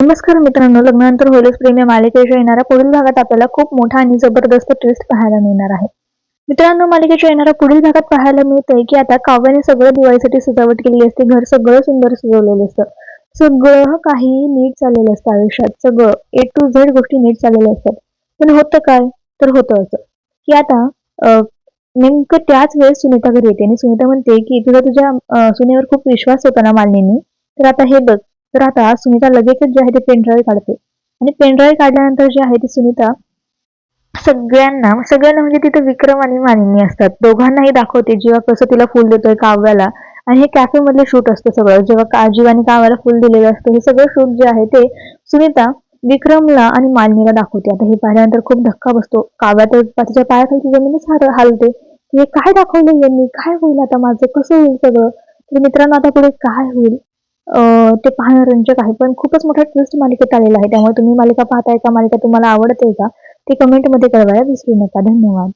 नमस्कार मित्रांनो लग्नानंतर होलीस प्रेम या मालिकेच्या येणाऱ्या पुढील भागात आपल्याला खूप मोठा आणि जबरदस्त ट्विस्ट पाहायला मिळणार आहे. मित्रांनो मालिकेच्या येणाऱ्या पुढील भागात पाहायला मिळतंय की आता काव्याने सगळं दिवाळीसाठी सजावट केली असते. घर सगळं सुंदर सजवलेलं असतं. सगळं काही नीट चाललेलं असतं आयुष्यात. सगळं ए टू झेड गोष्टी नीट चाललेल्या असतात. पण होतं काय? तर होतं असं की आता नेमकं त्याच वेळेस सुनीता घरी येते आणि सुनीता म्हणते की तुझा तुझ्या सुनेवर खूप विश्वास होता ना मालिनीनी? तर आता हे बघ तर आता सुनीता लगेचच जे आहे ते पेनड्राईव्ह काढते. आणि पेनड्राईव्ह काढल्यानंतर जे आहे ती सुनीता सगळ्यांना सगळ्यांना म्हणजे तिथे विक्रम आणि मानिनी असतात. दोघांनाही दाखवते जेव्हा कसं तिला फुल देतोय काव्याला. आणि हे कॅफे मधले शूट असतं सगळं. जेव्हा काजीव आणि काव्याला फुल दिलेलं असतं हे सगळं शूट जे आहे ते सुनीता विक्रमला आणि मालिनीला दाखवते. आता हे पाहिल्यानंतर खूप धक्का बसतो. काव्या तर तिच्या पायाखालची जमीनच हार हालते. हे काय दाखवलं यांनी? काय होईल आता माझं? कसं होईल सगळं? तर मित्रांनो आता पुढे काय होईल? ते पाहणं रंजक आहे. पण खूपच मोठा ट्विस्ट मालिकेत आलेला आहे. त्यामुळे तुम्ही मालिका पाहताय का मालिका तुम्हाला आवडते का ते कमेंटमध्ये कळवायला विसरू नका. धन्यवाद.